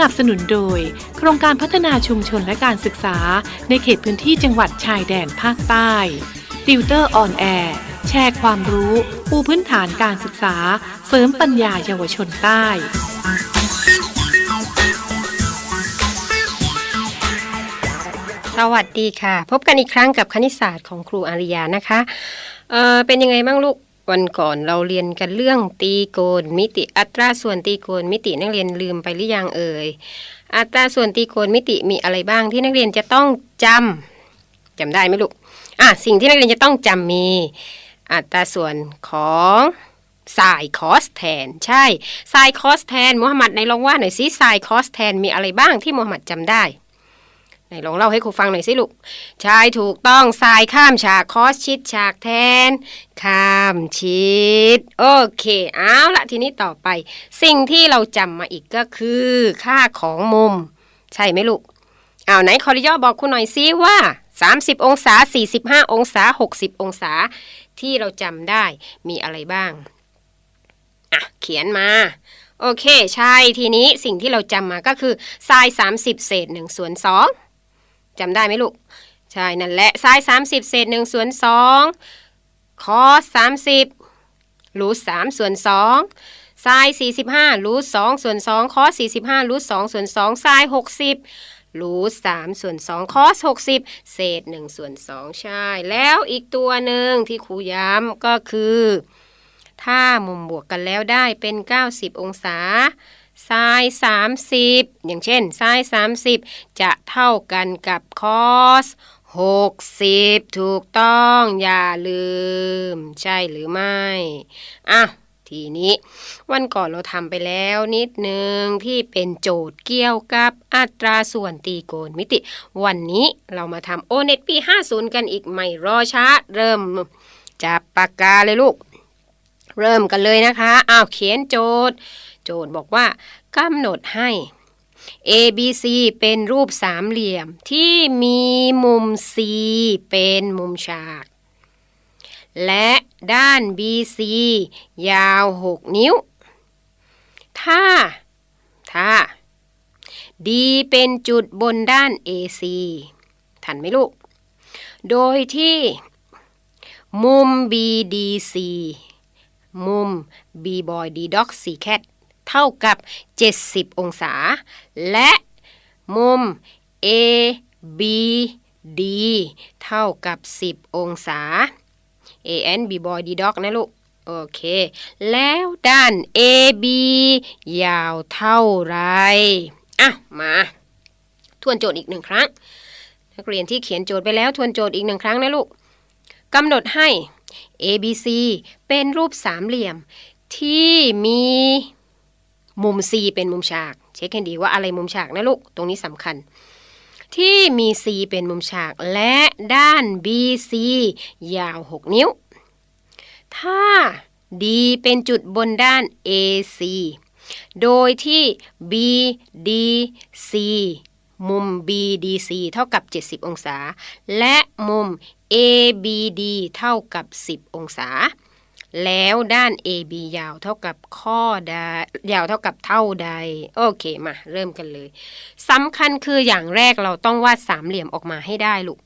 นับสนุนโดย โครงการพัฒนาชุมชนและการศึกษา ในเขตพื้นที่จังหวัดชายแดนภาคใต้ติวเตอร์ออนแอร์แชร์ความรู้ปูพื้นฐานการศึกษา เสริมปัญญาเยาวชนใต้สวัสดีค่ะ พบกันอีกครั้งกับคณิตศาสตร์ของครูอาริยานะคะเอ่อเป็นยังไงบ้างลูก วันก่อนเราเรียนกันเรื่องตีโกณมิติอัตราส่วนตีโกณมิตินักเรียนลืมไปหรือยังเอ่ยอัตราส่วนตีโกณมิติมีอะไรบ้างที่นักเรียนจะต้องจำจำได้ไหมลูกอะสิ่งที่นักเรียนจะต้องจำมีอัตราส่วนของไซน์คอสแทนใช่ไซน์คอสแทนมูฮัมหมัดในลองว่าหน่อยสิไซน์คอสแทนมีอะไรบ้างที่มูฮัมหมัดจำได้ ไหนลองเล่าให้ครูฟังหน่อยสิลูกใช่ถูกต้องทรายข้ามฉากคอสชิดฉากแทน ข้ามชิด โอเค เอาละทีนี้ต่อไป สิ่งที่เราจำมาอีกก็คือ ค่าของมุม ใช่ไหมลูก เอาไหนคอริยอบอกคุณหน่อยซิว่า 30 องศา 45 องศา 60 องศา ที่เราจำได้มีอะไรบ้าง อะ เขียนมาโอเค ใช่ทีนี้สิ่งที่เราจำมาก็คือไซน์30 เศษ1ส่วน2 จำได้ไหมลูก ใช่นั่นแหละไซน์30 เศษ1ส่วน2คอส30รูท3ส่วน2ไซน์45รูท2ส่วน2คอส45รูท2ส่วน2ไซน์60รูท3ส่วน2คอส60 เศษ1ส่วน2ใช่ แล้วอีกตัวหนึ่งที่ครูย้ำก็คือ ถ้ามุมบวกกันแล้วได้เป็น 90 องศา ไซน์30 อย่างเช่นไซน์30 จะเท่ากันกับคอส60 ถูกต้องอย่าลืม ใช่หรือไม่อะทีนี้ วันก่อนเราทำไปแล้วนิดนึงที่เป็นโจทย์เกี่ยวกับอัตราส่วนตีโกณมิติ วันนี้เรามาทำโอเน็ตปี50 กันอีกไม่รอช้า เริ่มจับปากกาเลยลูก เริ่มกันเลยนะคะอ้าวเขียนโจทย์ โจทย์บอกว่ากำหนดให้ A B C เป็นรูปสามเหลี่ยมที่มีมุม C เป็นมุมฉาก และด้าน BC ยาว 6 นิ้ว ถ้า ถ้า D เป็นจุดบนด้าน AC ทันไหมลูก โดยที่ มุม BDC มุม B boy D dog C cat เท่ากับ 70 องศา และมุม A B D เท่ากับ 10 องศา A N B boy D dog นะลูก โอเค แล้วด้าน AB ยาวเท่าไรอะมา ทวนโจทย์อีกหนึ่งครั้ง นักเรียนที่เขียนโจทย์ไปแล้วทวนโจทย์อีกหนึ่งครั้งนะลูกกำหนดให้ ABC เป็นรูปสามเหลี่ยมที่มี มุม C เป็นมุมฉาก เช็คให้ดีว่าอะไรมุมฉากนะลูก ตรงนี้สำคัญ ที่มี C เป็นมุมฉาก และด้าน BC ยาว 6 นิ้ว ถ้า D เป็นจุดบนด้าน AC โดยที่ BDC มุม BDC เท่ากับ 70 องศา และมุม ABD เท่ากับ 10 องศา แล้วด้าน AB ยาวเท่ากับข้อใดยาวเท่ากับเท่าใด โอเคมาเริ่มกันเลยสำคัญคืออย่างแรกเราต้องวาดสามเหลี่ยมออกมาให้ได้ลูก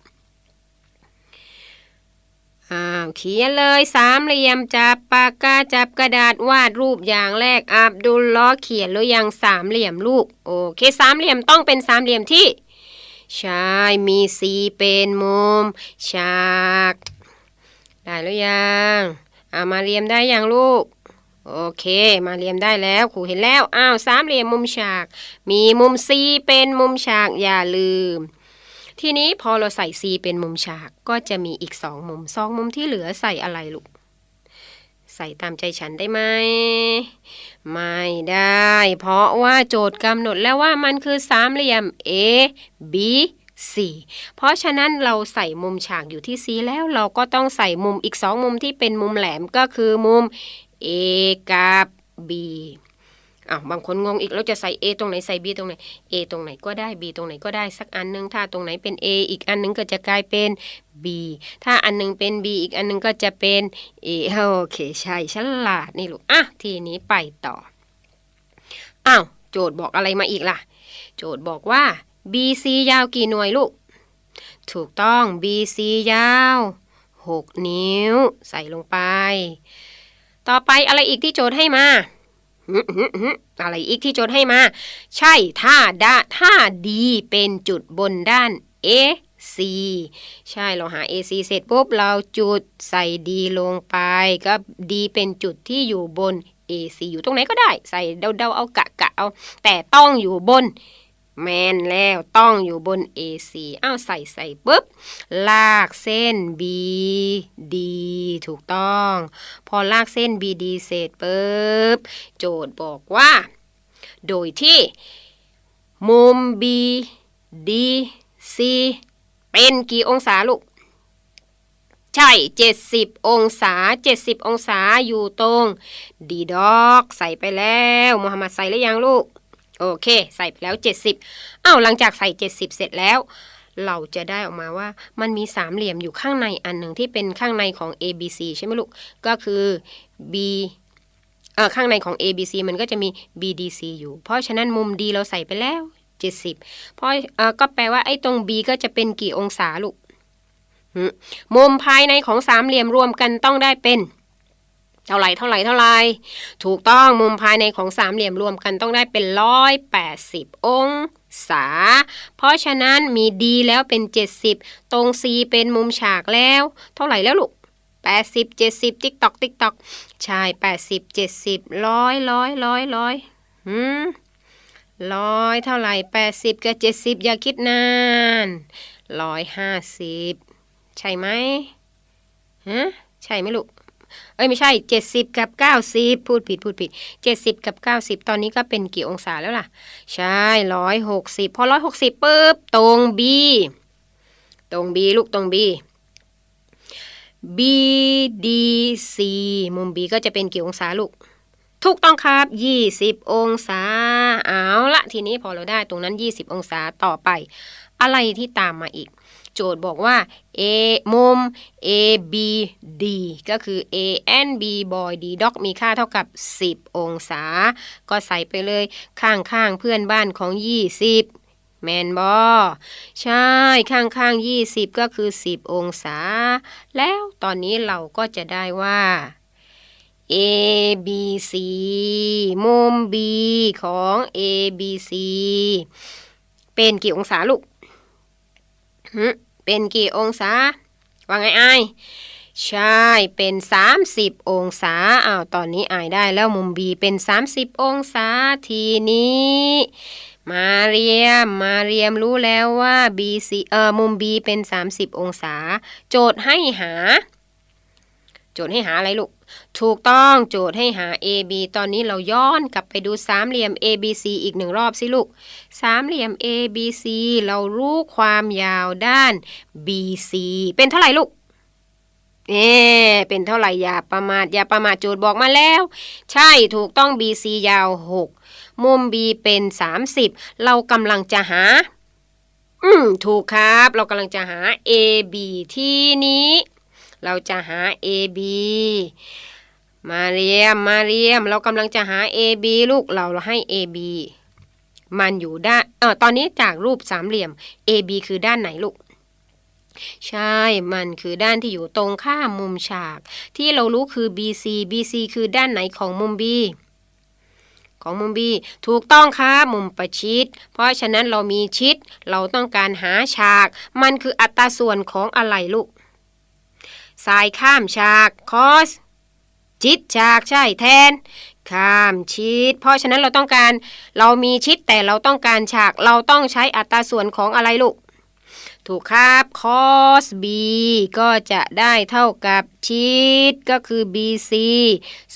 อ้าวเขียนเลยสามเหลี่ยมจับปากกาจับกระดาษวาดรูปอย่างแรกอับดุลล้อเขียนหรือยังสามเหลี่ยมลูกโอเคสามเหลี่ยมต้องเป็นสามเหลี่ยมที่ใช่มีสีเป็นมุมฉาก ได้หรือยัง อามาเรียมได้ยังลูก โอเค มาเรียมได้แล้วครูเห็นแล้ว อ้าวสามเหลี่ยมมุมฉาก มีมุม C เป็นมุมฉากอย่าลืม ทีนี้พอเราใส่ C เป็นมุมฉากก็จะมีอีกสองมุมสองมุมที่เหลือใส่อะไรลูกใส่ตามใจฉันได้ไหม ไม่ได้ เพราะว่าโจทย์กำหนดแล้วว่ามันคือสามเหลี่ยม A B C เพราะฉะนั้นเราใส่มุมฉากอยู่ที่ C แล้วเราก็ต้องใส่มุมอีกสองมุมที่เป็นมุมแหลมก็คือมุม A กับ B อ้าวบางคนงงอีกเราจะใส่ A ตรงไหนใส่ B ตรงไหน A ตรงไหนก็ได้ B ตรงไหนก็ได้สักอันนึง ถ้าตรงไหนเป็น A อีกอันนึงก็จะกลายเป็น B ถ้าอันนึงเป็น B อีกอันนึงก็จะเป็น A โอเคใช่ฉลาดนี่ลูกอะทีนี้ไปต่ออ้าวโจทย์บอกอะไรมาอีกล่ะ โจทย์บอกว่า BC ยาวกี่หน่วยลูก ถูกต้อง BC ยาว 6 นิ้ว ใส่ลงไป ต่อไปอะไรอีกที่โจทย์ให้มาอะไรอีกที่โจทย์ให้มา ใช่ถ้าด้าถ้า D เป็นจุดบนด้าน AC ใช่เราหา AC เสร็จปุ๊บเราจุดใส่ D ลงไป ก็ D เป็นจุดที่อยู่บน AC อยู่ตรงไหนก็ได้ ใส่เดาๆเอากะกะเอา แต่ต้องอยู่บน แมนแล้วต้องอยู่บน AC อ้าวใส่ใส่ปุ๊บ ลากเส้น BD ถูกต้อง พอลากเส้น BD เสร็จปุ๊บ โจทย์บอกว่า โดยที่ มุม BDC เป็นกี่องศาลูก ใช่ 70 องศา 70 องศาอยู่ตรงดีดอกใส่ไปแล้วมูฮัมหมัดใส่หรือยังลูก โอเคใส่ไปแล้ว 70อ้าวหลังจากใส่ 70 เสร็จแล้ว เราจะได้ออกมาว่ามันมีสามเหลี่ยมอยู่ข้างในอันหนึ่งที่เป็นข้างในของ ABC ใช่ไหมลูก ก็คือ B เออข้างในของ ABC มันก็จะมี BDC อยู่ เพราะฉะนั้นมุม D เราใส่ไปแล้ว 70 เพราะเออก็แปลว่าไอ้ตรง B ก็จะเป็นกี่องศาลูกมุมภายในของสามเหลี่ยมรวมกันต้องได้เป็น เท่าไหร่เท่าไหร่เท่าไหร่ถูกต้องมุมภายในของสามเหลี่ยมรวมกันต้องได้เป็นร้อยแปดสิบองศา เพราะฉะนั้นมี D แล้วเป็น 70 ตรง C เป็นมุมฉากแล้ว เท่าไหร่แล้วลูก80 70 ติ๊กตอกติ๊กตอกใช่ 80 70ร้อยร้อยร้อยร้อยหืมร้อยเท่าไหร่ 80 กับ 70 อย่าคิดนานร้อยห้าสิบใช่ไหมฮะใช่ไหมลูก เอ้ยไม่ใช่ 70 กับ 90 พูดผิดพูดผิด 70 กับ 90 ตอนนี้ก็เป็นกี่องศาแล้วล่ะ ใช่ 160 พอ 160ปุ๊บตรง B ตรง B ลูกตรง B BDC มุม B ก็จะเป็นกี่องศาลูก ถูกต้องครับ 20 องศา เอาละทีนี้พอเราได้ตรงนั้น 20 องศาต่อไป อะไรที่ตามมาอีก โจทย์บอกว่า A มุม A B D ก็คือ A N B boy D dog มีค่าเท่ากับ 10 องศา ก็ใส่ไปเลยข้างๆเพื่อนบ้านของ 20แมนบอใช่ ข้างๆ20ก็คือ 10 องศา แล้วตอนนี้เราก็จะได้ว่า A B C มุม B ของ A B C เป็นกี่องศาลูก เป็นกี่องศาว่าไงไอใช่ เป็น 30 องศาอ้าวตอนนี้อายได้แล้วมุมบีเป็น 30 องศาทีนี้ มาเรียม มาเรียมรู้แล้วว่า BC เอ่อมุม B เป็น 30 องศา โจทย์ให้หา โจทย์ให้หาอะไรลูก ถูกต้องโจทย์ให้หา AB ตอนนี้เราย้อนกลับไปดูสามเหลี่ยม ABC อีกหนึ่งรอบสิลูกสามเหลี่ยม ABC เรารู้ความยาวด้าน BC เป็นเท่าไหร่ลูกเอ๊เป็นเท่าไหร่อย่าประมาทอย่าประมาทโจทย์บอกมาแล้ว ใช่ถูกต้อง BC ยาว 6 มุม B เป็น 30 เรากำลังจะหา อืมถูกครับ เรากำลังจะหา AB ที่นี้ เราจะหา AB มาเรียม มาเรียม เรากำลังจะหา AB ลูกเราเราให้ AB มันอยู่ด้านเออตอนนี้จากรูปสามเหลี่ยม AB คือด้านไหนลูก ใช่ มันคือด้านที่อยู่ตรงข้ามมุมฉาก ที่เรารู้คือ BC BC คือด้านไหนของมุม B ของมุม B ถูกต้องครับมุมประชิด เพราะฉะนั้นเรามีชิด เราต้องการหาฉาก มันคืออัตราส่วนของอะไรลูกสายข้ามฉากคอส ชิดฉากใช่แทน ข้ามชิด เพราะฉะนั้นเราต้องการเรามีชิดแต่เราต้องการฉากเราต้องใช้อัตราส่วนของอะไรลูก ถูกครับ cos b ก็จะได้เท่ากับชิดก็คือ bc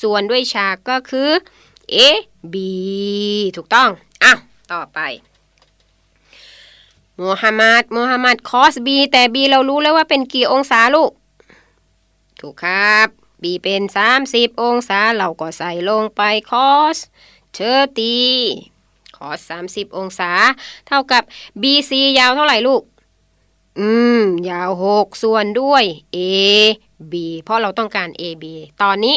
ส่วนด้วยฉากก็คือ a b ถูกต้องอะต่อไปโมฮัมหมัดโมฮัมหมัด cos b แต่ b เรารู้แล้วว่าเป็นกี่องศาลูก ถูกครับ b เป็น 30 องศาเราก็ใส่ลงไป cos เชอร์ตี cos 30 องศา เท่ากับ bc ยาวเท่าไหร่ลูก อืม ยาว 6 ส่วนด้วย a b เพราะเราต้องการ a b ตอนนี้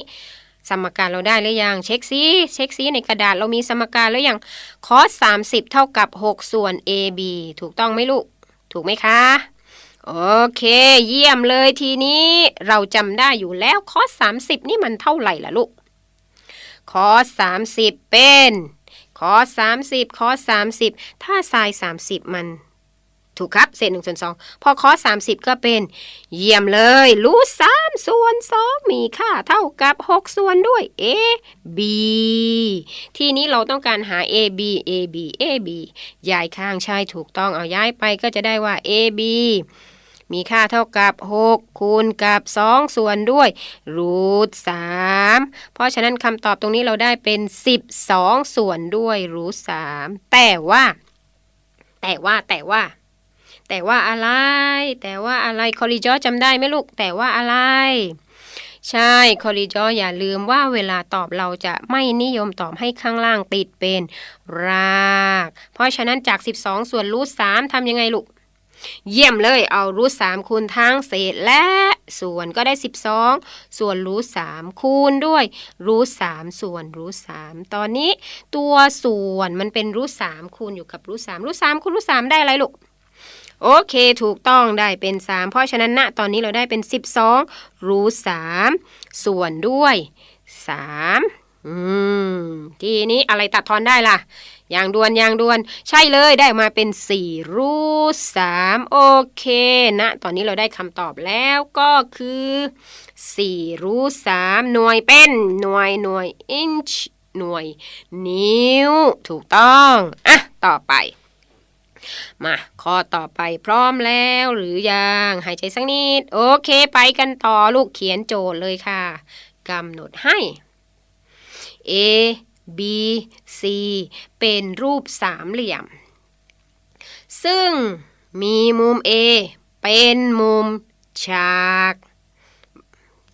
สมการเราได้หรือยัง เช็คซิเช็คซิในกระดาษเรามีสมการแล้วยัง cos 30 เท่ากับ 6 ส่วน ab ถูกต้องไหมลูก ถูกไหมคะ โอเค เยี่ยมเลยทีนี้เราจำได้อยู่แล้ว cos 30 นี่มันเท่าไหร่ล่ะลูก cos 30 เป็น cos 30 cos 30 ถ้า sin 30 มันถูกครับ เศษหนึ่งส่วนสองพอ cos 30ก็เป็น เยี่ยมเลย รูทสามส่วนสองมีค่าเท่ากับ6ส่วนด้วย a b ทีนี้เราต้องการหา a b a b a b ย้ายข้างใช่ถูกต้องเอาย้ายไปก็จะได้ว่า a b มีค่าเท่ากับ 6 คูณกับ 2 ส่วนด้วยรูท3เพราะฉะนั้นคำตอบตรงนี้เราได้เป็น 12 ส่วนด้วยรูท3แต่ว่า แต่ว่าแต่ว่า แต่ว่าอะไร แต่ว่าอะไรคอริจอจำได้ไหมลูก แต่ว่าอะไรใช่คอริจออย่าลืมว่าเวลาตอบเราจะไม่นิยมตอบให้ข้างล่างติดเป็นราก เพราะฉะนั้นจาก 12 ส่วนรูท3ทำยังไงลูก เยี่ยมเลย เอารูท3คูณทั้งเศษและส่วนก็ได้ 12 ส่วนรูท3คูณด้วยรูท3ส่วนรูท3ตอนนี้ตัวส่วนมันเป็นรูท3คูณอยู่กับรูท3รูท3คูณรูท3ได้อะไรลูกโอเค ถูกต้องได้เป็น 3 เพราะฉะนั้นณตอนนี้เราได้เป็น 12รูท3ส่วนด้วย 3 อืม ทีนี้อะไรตัดทอนได้ล่ะ อย่างด่วนอย่างด่วน ใช่เลยได้มาเป็น 4 รูท3โอเคนะ ตอนนี้เราได้คำตอบแล้วก็คือ 4 รูท3หน่วยเป็นหน่วยหน่วย inch หน่วย นิ้ว ถูกต้อง อะ ต่อไปมาข้อต่อไปพร้อมแล้วหรือยัง หายใจสักนิด โอเค ไปกันต่อลูกเขียนโจทย์เลยค่ะกำหนดให้ A B C เป็นรูปสามเหลี่ยม ซึ่งมีมุม A เป็นมุมฉาก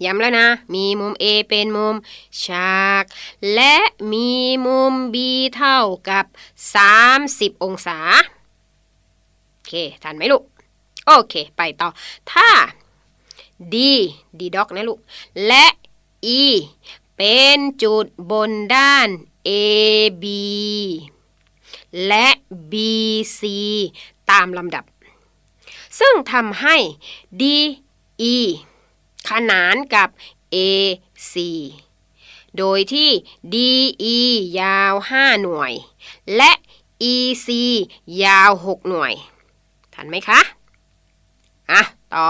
ย้ำแล้วนะ มีมุม A เป็นมุมฉาก และมีมุม B เท่ากับ 30 องศา โอเค ทันไหมลูก โอเค ไปต่อ ถ้า D D ด็อกนะลูก และ E เป็นจุดบนด้าน AB และ BC ตามลำดับ ซึ่งทำให้ DE ขนานกับ AC โดยที่ DE ยาว 5 หน่วย และ EC ยาว 6 หน่วย ทันไหมคะ อะ ต่อ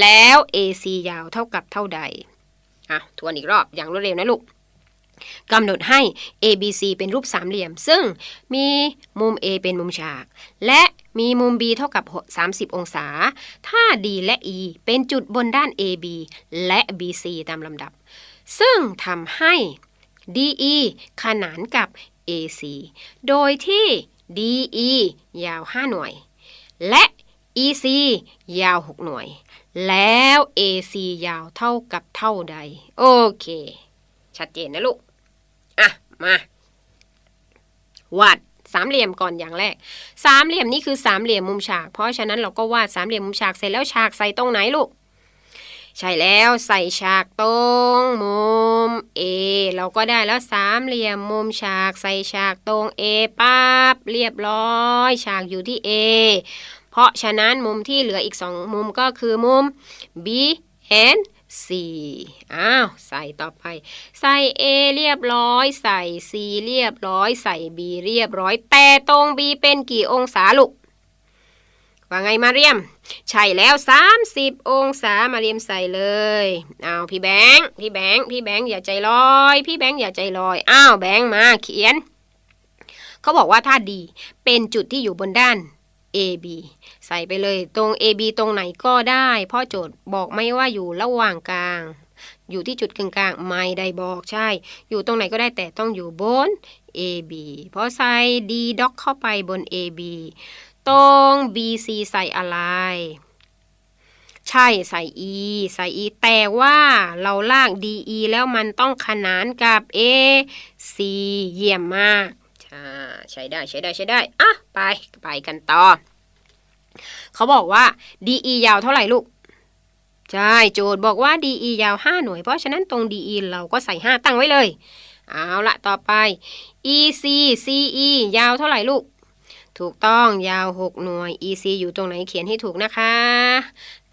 แล้ว AC ยาวเท่ากับเท่าใด อะทวนอีกรอบอย่างรวดเร็วนะลูกกำหนดให้ ABC เป็นรูปสามเหลี่ยม ซึ่งมีมุม A เป็นมุมฉาก และมีมุม B เท่ากับ 30 องศา ถ้า D และ E เป็นจุดบนด้าน AB และ BC ตามลำดับ ซึ่งทำให้ DE ขนานกับ AC โดยที่ DE ยาว 5 หน่วย และ EC ยาว 6 หน่วย แล้ว AC ยาวเท่ากับเท่าใด โอเค ชัดเจนนะลูก อะ มาวาดสามเหลี่ยมก่อนอย่างแรก สามเหลี่ยมนี่คือสามเหลี่ยมมุมฉาก เพราะฉะนั้นเราก็วาดสามเหลี่ยมมุมฉากเสร็จแล้วฉากใส่ตรงไหนลูก ใช่แล้วใส่ฉากตรงมุม A เราก็ได้แล้วสามเหลี่ยมมุมฉาก ใส่ฉากตรง A ปั๊บเรียบร้อย ฉากอยู่ที่ A เพราะฉะนั้นมุมที่เหลืออีกสองมุมก็คือมุม B and C อ้าว ใส่ต่อไป ใส่ A เรียบร้อย ใส่ C เรียบร้อย ใส่ B เรียบร้อย แต่ตรง B เป็นกี่องศาลูกว่าไงมาเรียม ใช่แล้ว 30 องศามาเรียมใส่เลยอ้าวพี่แบงค์พี่แบงค์พี่แบงค์อย่าใจลอย พี่แบงค์อย่าใจลอยอ้าวแบงค์มาเขียน เขาบอกว่าถ้าดีเป็นจุดที่อยู่บนด้าน AB ใส่ไปเลยตรง AB ตรงไหนก็ได้ เพราะโจทย์บอกไม่ว่าอยู่ระหว่างกลาง อยู่ที่จุดกลางไม่ได้บอกใช่ อยู่ตรงไหนก็ได้แต่ต้องอยู่บน AB เพราะใส่ D doc เข้าไปบน AB ตรง BC ใส่อะไร ใช่ใส่ E ใส่ E แต่ว่าเราลาก DE แล้วมันต้องขนานกับ AC เยี่ยมมาก อ่าใช้ได้ใช้ได้ใช้ได้อะไปไปกันต่อ เขาบอกว่า DE ยาวเท่าไหร่ลูก ใช่โจทย์บอกว่า DE ยาว 5 หน่วย เพราะฉะนั้นตรง DE เราก็ใส่ 5 ตั้งไว้เลย เอาละต่อไป EC CE ยาวเท่าไหร่ลูกถูกต้องยาว 6 หน่วย EC อยู่ตรงไหนเขียนให้ถูกนะคะ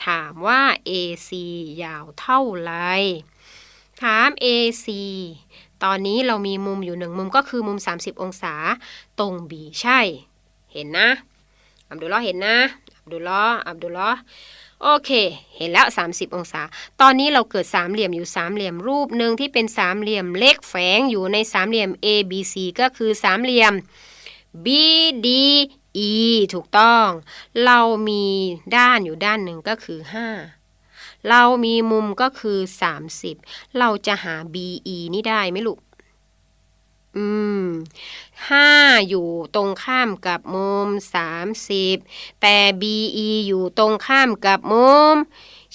ถามว่า AC ยาวเท่าไหร่ ถาม AC ตอนนี้เรามีมุมอยู่หนึ่งมุมก็คือมุม 30 องศาตรง B ใช่ เห็นนะ อับดุลลอเห็นนะ อับดุลลออับดุลลอโอเค เห็นแล้ว 30 องศา ตอนนี้เราเกิดสามเหลี่ยมอยู่สามเหลี่ยมรูปหนึ่งที่เป็นสามเหลี่ยมเล็กแฝงอยู่ในสามเหลี่ยม ABC ก็คือสามเหลี่ยม BDE ถูกต้อง เรามีด้านอยู่ด้านหนึ่งก็คือ 5 เรามีมุมก็คือ 30 เราจะหา BE นี่ได้ไหมลูก อืม5อยู่ตรงข้ามกับมุม 30 แต่ BE อยู่ตรงข้ามกับมุม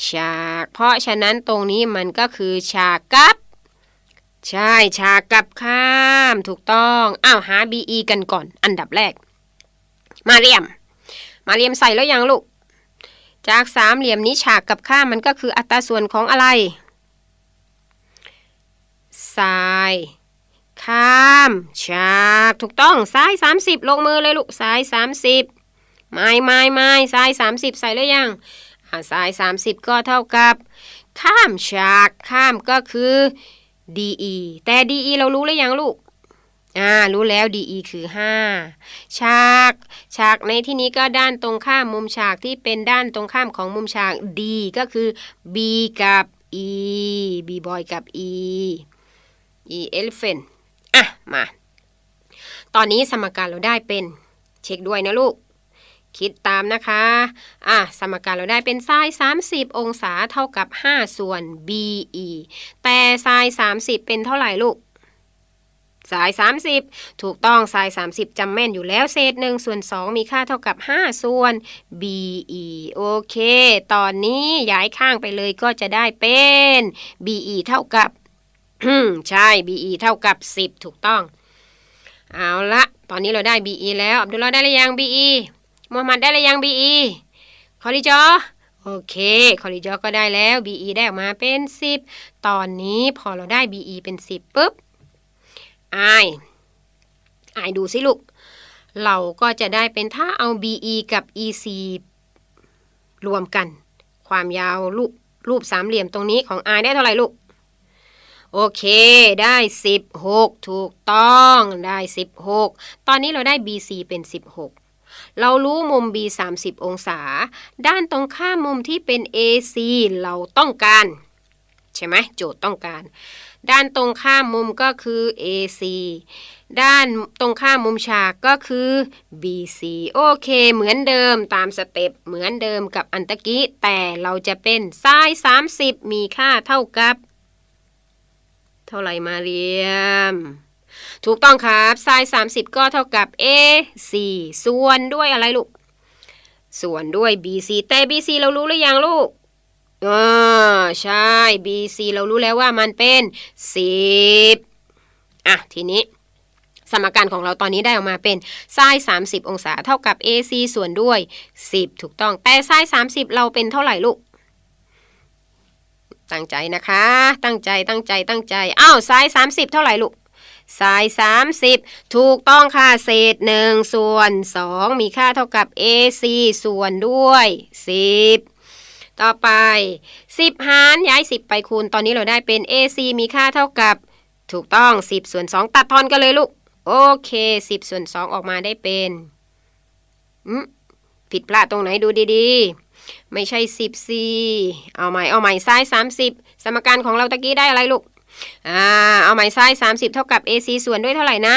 ฉาก เพราะฉะนั้นตรงนี้มันก็คือฉากกับใช่ ฉากกับข้ามถูกต้อง อ้าว หา BE กันก่อน อันดับแรก มาเรียม มาเรียมใส่แล้วยังลูก จากสามเหลี่ยมนี้ฉากกับข้ามมันก็คืออัตราส่วนของอะไรซ้าย ข้ามฉากถูกต้องซ้าย 30 ลงมือเลยลูกซ้าย 30 ไม้ไม้ไม้ซ้าย 30 ใส่แล้วยังอ่าซ้าย 30 ก็เท่ากับ ข้ามฉากข้ามก็คือ DE แต่ DE เรารู้แล้วยังลูก อ่ารู้แล้ว DE คือ 5 ฉาก ฉากในที่นี้ก็ด้านตรงข้ามมุมฉากที่เป็นด้านตรงข้ามของมุมฉาก D ก็คือ B กับ E B boy กับ E E elephant อะ มา ตอนนี้สมการเราได้เป็น เช็คด้วยนะลูก คิดตามนะคะ อะ สมการเราได้เป็นไซน์30 องศาเท่ากับ 5 ส่วน BE แต่ไซน์30 เป็นเท่าไหร่ลูก สาย 30 ถูกต้องสาย 30จำแม่นอยู่แล้วเศษ1ส่วน 2 มีค่าเท่ากับ 5 ส่วน BE โอเค ตอนนี้ย้ายข้างไปเลยก็จะได้เป็น BE เท่ากับใช่ BE เท่ากับ 10 ถูกต้อง เอาละตอนนี้เราได้ BE แล้วอับดุลลอได้หรือยัง BE มูฮัมหมัดได้หรือยัง BE คอลิจอโอเคคอลิจอก็ได้แล้ว BE ได้ออกมาเป็น 10 ตอนนี้พอเราได้ BE เป็น 10ปุ๊บ อายอายดูสิลูก เราก็จะได้เป็นถ้าเอา BE กับ EC รวมกัน ความยาวรูปรูปสามเหลี่ยมตรงนี้ของอายได้เท่าไหร่ลูก โอเค ได้ 16 ถูกต้อง ได้ 16 ตอนนี้เราได้ BC เป็น 16เรารู้มุม B 30 องศา ด้านตรงข้ามมุมที่เป็น AC เราต้องการ ใช่ไหมโจทย์ต้องการ ด้านตรงข้ามมุมก็คือ AC ด้านตรงข้ามมุมฉากก็คือ BC โอเค เหมือนเดิมตามสเต็ปเหมือนเดิมกับอันตะกี้ แต่เราจะเป็นซ้าย 30 มีค่าเท่ากับ เท่าไหร่มาเรียม ถูกต้องครับไซน์30 ก็เท่ากับ A 4ส่วนด้วยอะไรลูก ส่วนด้วย BC แต่ BC เรารู้หรือยังลูก อ่าใช่ BC เรารู้แล้วว่ามันเป็น10อะ ทีนี้ สมการของเราตอนนี้ได้ออกมาเป็นไซน์30 องศาเท่ากับ AC ส่วนด้วย 10 ถูกต้อง แต่ไซน์30 เราเป็นเท่าไหร่ลูก ตั้งใจนะคะ ตั้งใจตั้งใจตั้งใจ อ้าวไซ้าย30 เท่าไหร่ลูกซ้าย 30 ถูกต้องค่ะ เศษ 1 ส่วน 2 มีค่าเท่ากับ AC ส่วนด้วย 10 ต่อไป 10 หารย้าย 10 ไปคูณ ตอนนี้เราได้เป็น AC มีค่าเท่ากับ ถูกต้อง 10 ส่วน 2 ตัดทอนกันเลยลูก โอเค 10 ส่วน 2 ออกมาได้เป็นผิดพลาดตรงไหนดูดีๆ ไม่ใช่สิบซีเอาใหม่ เอาใหม่ซ้ายสามสิบสมการของเราตะกี้ได้อะไรลูก อ่า เอาใหม่ซ้ายสามสิบเท่ากับ AC ส่วนด้วยเท่าไหร่นะ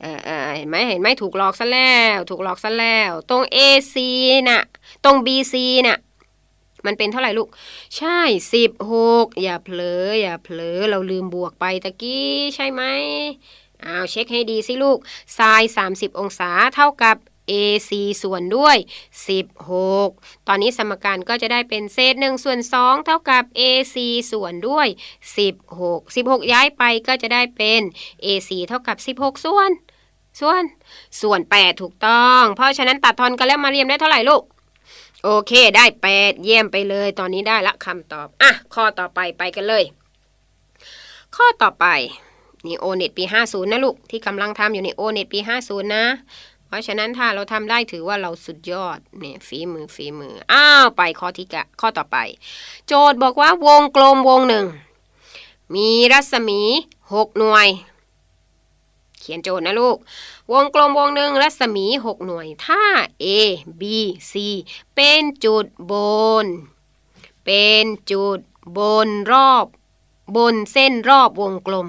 เออเออเห็นไหมเห็นไหมถูกหลอกซะแล้ว ถูกหลอกซะแล้ว ตรง AC น่ะ ตรง BC น่ะ มันเป็นเท่าไหร่ลูก ใช่สิบหกอย่าเผลออย่าเผลอเราลืมบวกไปตะกี้ใช่ไหมอ้าวเช็คให้ดีสิลูกไซน์30 องศาเท่ากับ AC ส่วนด้วย 16 ตอนนี้สมการก็จะได้เป็นเศษ1ส่วน2เท่ากับ AC ส่วนด้วย 16 16 ย้ายไปก็จะได้เป็น AC เท่ากับ 16 ส่วน ส่วน ส่วน 8 ถูกต้อง เพราะฉะนั้นตัดทอนกันแล้วมาเรียมได้เท่าไหร่ลูก โอเคได้8เยี่ยมไปเลยตอนนี้ได้ละคำตอบ อะ ข้อต่อไปไปกันเลย ข้อต่อไปนี่โอเน็ตปี 50 นะลูก ที่กำลังทำอยู่ในโอเน็ตปี 50 นะ เพราะฉะนั้นถ้าเราทำได้ถือว่าเราสุดยอดเนี่ยฝีมือฝีมือ อ้าว ไปข้อที่กะข้อต่อไป โจทย์บอกว่าวงกลมวงหนึ่ง มีรัศมี 6 หน่วย ขียนโจทย์นะลูก วงกลมวงหนึ่งรัศมี 6 หน่วย ถ้า A B C เป็นจุดบน เป็นจุดบนรอบ บนเส้นรอบวงกลม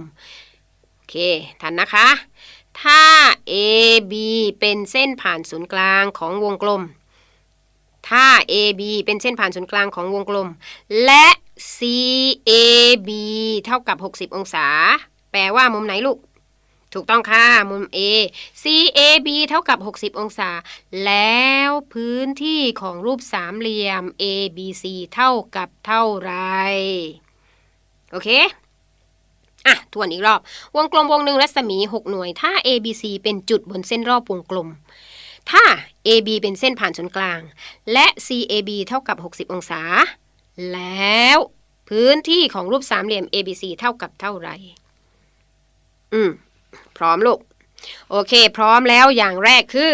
โอเค ทันนะคะ ถ้า AB เป็นเส้นผ่านศูนย์กลางของวงกลม ถ้า AB เป็นเส้นผ่านศูนย์กลางของวงกลม และ CAB เท่ากับ 60 องศา แปลว่ามุมไหนลูก ถูกต้องค่ะ มุม A CAB เท่ากับ 60 องศา แล้วพื้นที่ของรูปสามเหลี่ยม ABC เท่ากับเท่าไร โอเคอะทวนอีกรอบ วงกลมวงหนึ่งรัศมี 6 หน่วย ถ้า ABC เป็นจุดบนเส้นรอบวงกลม ถ้า AB เป็นเส้นผ่านศูนย์กลาง และ CAB เท่ากับ 60 องศา แล้วพื้นที่ของรูปสามเหลี่ยม ABC เท่ากับเท่าไหร่อืม พร้อมลูก โอเค พร้อมแล้วอย่างแรกคือ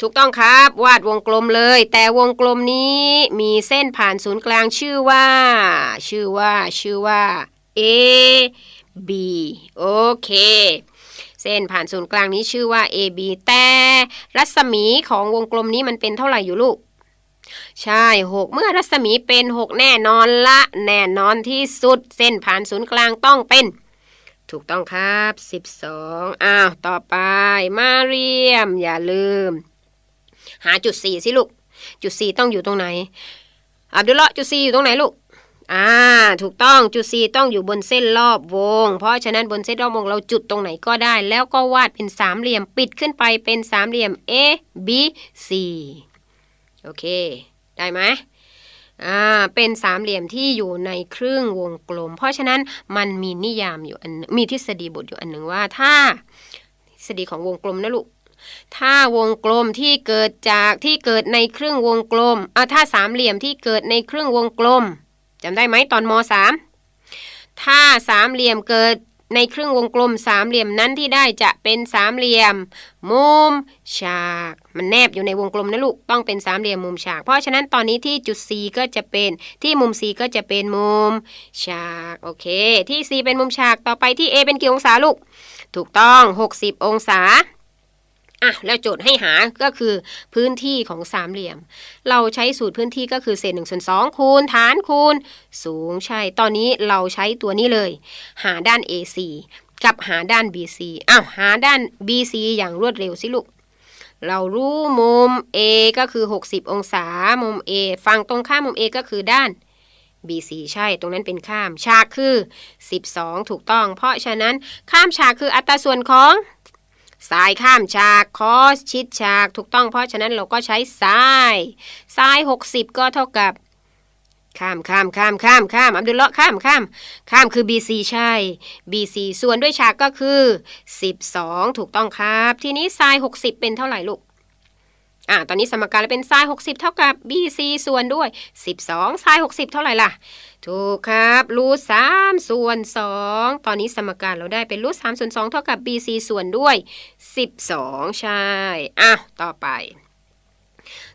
ถูกต้องครับ วาดวงกลมเลย แต่วงกลมนี้มีเส้นผ่านศูนย์กลางชื่อว่า ชื่อว่า ชื่อว่า A B โอเค เส้นผ่านศูนย์กลางนี้ชื่อว่า A B แต่รัศมีของวงกลมนี้มันเป็นเท่าไหร่อยู่ลูกใช่ 6 เมื่อรัศมีเป็น 6 แน่นอนละ แน่นอนที่สุด เส้นผ่านศูนย์กลางต้องเป็น ถูกต้องครับ 12อ้าวต่อไป มาเรียม อย่าลืม หาจุด4สิลูก จุด4ต้องอยู่ตรงไหน อับดุลละจุด4อยู่ตรงไหนลูกอ่าถูกต้องจุด4ต้องอยู่บนเส้นรอบวง เพราะฉะนั้นบนเส้นรอบวงเราจุดตรงไหนก็ได้ แล้วก็วาดเป็นสามเหลี่ยมปิดขึ้นไปเป็นสามเหลี่ยม A B C โอเค ได้ไหม อ่าเป็นสามเหลี่ยมที่อยู่ในครึ่งวงกลม เพราะฉะนั้นมันมีนิยามอยู่อันหนึ่งมีทฤษฎีบทอยู่อันหนึ่งว่าถ้าทฤษฎีของวงกลมนะลูกถ้าวงกลมที่เกิดจากที่เกิดในครึ่งวงกลมอ่าถ้าสามเหลี่ยมที่เกิดในครึ่งวงกลมจำได้ไหมตอนมสามถ้าสามเหลี่ยมเกิด ในครึ่งวงกลมสามเหลี่ยมนั้นที่ได้จะเป็นสามเหลี่ยม มุมฉาก มันแนบอยู่ในวงกลมนะลูกต้องเป็นสามเหลี่ยมมุมฉาก เพราะฉะนั้นตอนนี้ที่จุด C ก็จะเป็นที่มุม C ก็จะเป็นมุมฉากโอเค ที่ C เป็นมุมฉากต่อไปที่ A เป็นกี่องศาลูก ถูกต้อง 60 องศา อะแล้วโจทย์ให้หาก็คือพื้นที่ของสามเหลี่ยม เราใช้สูตรพื้นที่ก็คือเศษหนึ่งส่วนสองคูณฐานคูณ สูงใช่ ตอนนี้เราใช้ตัวนี้เลย หาด้าน AC กับหาด้าน BC อ้าวหาด้าน BC อย่างรวดเร็วสิลูกเรารู้มุม A ก็คือ 60 องศา มุม A ฝั่งตรงข้ามมุม A ก็คือด้าน BC ใช่ ตรงนั้นเป็นข้าม ฉากคือ 12 ถูกต้อง เพราะฉะนั้นข้ามฉากคืออัตราส่วนของ สายข้ามฉากคอสชิดฉากถูกต้องเพราะฉะนั้นเราก็ใช้สายสาย 60 ก็เท่ากับ ข้ามข้ามข้ามข้ามข้ามอับดุลเลาะข้ามข้ามข้ามคือ BC ใช่ BC ส่วนด้วยฉากก็คือ 12 ถูกต้องครับ ทีนี้สาย 60 เป็นเท่าไหร่ลูก อ่าตอนนี้สมการเป็นไซน์60 เท่ากับ BC ส่วนด้วย 12ไซน์60 เท่าไหร่ล่ะ ถูกครับรูท3ส่วน2ตอนนี้สมการเราได้เป็นรูท3ส่วน2เท่ากับ BC ส่วนด้วย 12 ใช่อะต่อไป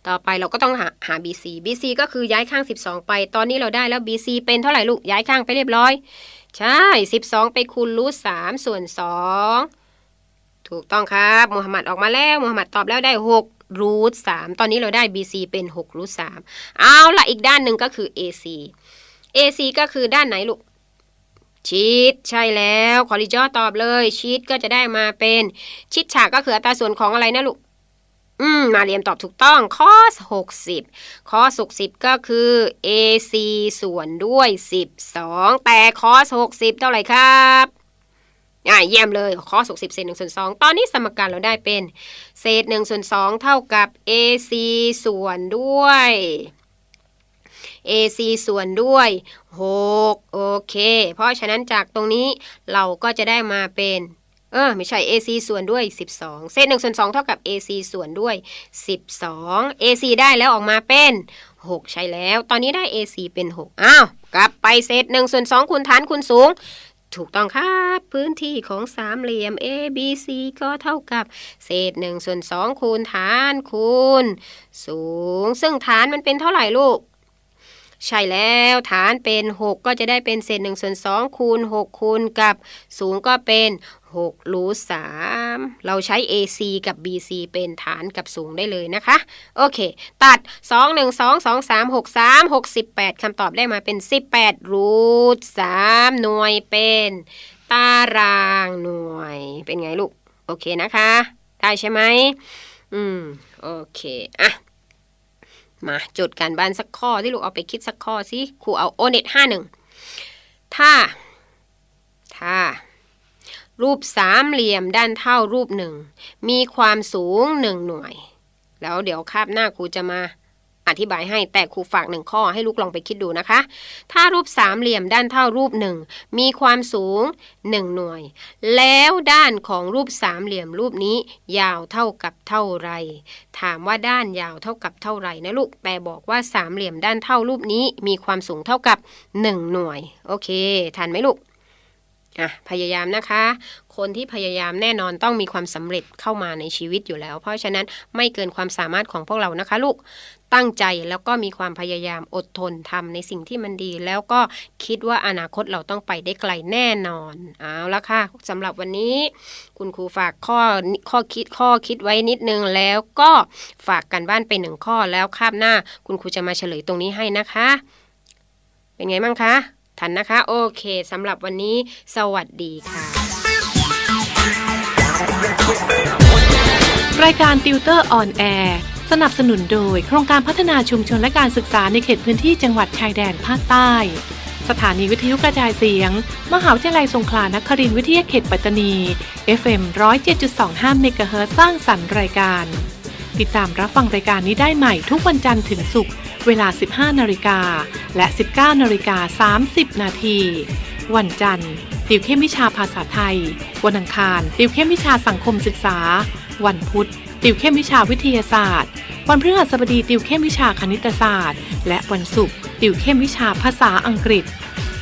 ต่อไปเราก็ต้องหาหา BC BC ก็คือย้ายข้าง 12 ไป ตอนนี้เราได้แล้ว BC เป็นเท่าไหร่ลูกย้ายข้างไปเรียบร้อย ใช่ 12 ไปคูณรูท3ส่วน2ถูกต้องครับมูฮัมหมัดออกมาแล้วมูฮัมหมัดตอบแล้วได้ 6 รูท3ตอนนี้เราได้ BC เป็น6รูท3เอาละอีกด้านหนึ่งก็คือ AC AC ก็คือด้านไหนลูกชีตใช่แล้วขอริจอตอบเลยชีตก็จะได้มาเป็นชิดฉากก็คืออัตราส่วนของอะไรนะลูกอืมมาเรียมตอบถูกต้องคอส60คอส60 ก็คือ AC ส่วนด้วย 12 แต่คอส60 เท่าไหร่ครับ อ่าเยี่ยมเลยคอส60เศษ1ส่วน2ตอนนี้สมการเราได้เป็น เศษ1ส่วน2เท่ากับ AC ส่วนด้วย AC ส่วนด้วย 6 โอเค เพราะฉะนั้นจากตรงนี้เราก็จะได้มาเป็น เออไม่ใช่ AC ส่วนด้วย 12 เศษ1ส่วน2เท่ากับ AC ส่วนด้วย 12 AC ได้แล้วออกมาเป็น 6 ใช่แล้ว ตอนนี้ได้ AC เป็น 6 อ้าว กลับไปเศษ1ส่วน2คูณฐานคูณสูง ถูกต้องครับ พื้นที่ของสามเหลี่ยม A B C ก็เท่ากับ เศษ1ส่วน2คูณฐานคูณ สูง ซึ่งฐานมันเป็นเท่าไหร่ลูก ใช่แล้วฐานเป็น 6 ก็จะได้เป็นเศษ1ส่วน2คูณ6คูณกับ สูงก็เป็น 6รูท3เราใช้ AC กับ BC เป็นฐานกับสูงได้เลยนะคะ โอเค ตัด 2 1 2 2 3 6 3 6 8คำตอบได้มาเป็น 18รูท3หน่วยเป็น ตารางหน่วย เป็นไงลูก โอเคนะคะ ได้ใช่ไหม อืม โอเค อะ มาจดการบ้านสักข้อที่ลูกเอาไปคิดสักข้อสิครูเอาโอเน็ตห้าหนึ่งถ้า ถ้า รูปสามเหลี่ยมด้านเท่ารูปหนึ่ง มีความสูงหนึ่งหน่วย แล้วเดี๋ยวคาบหน้าครูจะมาอธิบายให้แต่ครูฝากหนึ่งข้อให้ลูกลองไปคิดดูนะคะ ถ้ารูปสามเหลี่ยมด้านเท่ารูปหนึ่งมีความสูงหนึ่งหน่วย แล้วด้านของรูปสามเหลี่ยมรูปนี้ ยาวเท่ากับเท่าไร ถามว่าด้านยาวเท่ากับเท่าไรนะลูกแต่บอกว่าสามเหลี่ยมด้านเท่ารูปนี้มีความสูงเท่ากับ 1 หน่วย โอเค ทันไหมลูก อะพยายามนะคะ คนที่พยายามแน่นอนต้องมีความสำเร็จเข้ามาในชีวิตอยู่แล้ว เพราะฉะนั้นไม่เกินความสามารถของพวกเรานะคะ ลูกตั้งใจแล้วก็มีความพยายามอดทนทำในสิ่งที่มันดี แล้วก็คิดว่าอนาคตเราต้องไปได้ไกลแน่นอนเอาละค่ะสำหรับวันนี้ คุณครูฝากข้อข้อคิดข้อคิดไว้นิดนึงแล้วก็ฝากกันบ้านไปหนึ่งข้อแล้วคาบหน้า คุณครูจะมาเฉลยตรงนี้ให้นะคะ เป็นไงบ้างคะ ทันนะคะ โอเคสำหรับวันนี้ สวัสดีค่ะ รายการติวเตอร์ออนแอร์สนับสนุนโดย โครงการพัฒนาชุมชนและการศึกษาในเขตพื้นที่จังหวัดชายแดนภาคใต้ สถานีวิทยุกระจายเสียง มหาวิทยาลัยสงขลานครินทร์วิทยาเขตปัตตานี FM 107.25เมกะเฮิรตซ์สร้างสรรค์รายการ ติดตามรับฟังรายการนี้ได้ใหม่ทุกวันจันทร์ถึงศุกร์เวลา 15 นาฬิกา และ 19 นาฬิกา 30 นาที วันจันทร์ ติวเข้มวิชาภาษาไทย วันอังคาร ติวเข้มวิชาสังคมศึกษา วันพุธ ติวเข้มวิชาวิทยาศาสตร์ วันพฤหัสบดีติวเข้มวิชาคณิตศาสตร์ และวันศุกร์ติวเข้มวิชาภาษาอังกฤษ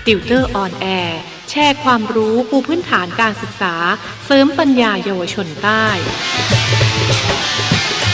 ติวเตอร์ออนแอร์แชร์ความรู้ปูพื้นฐานการศึกษา เสริมปัญญาเยาวชนใต้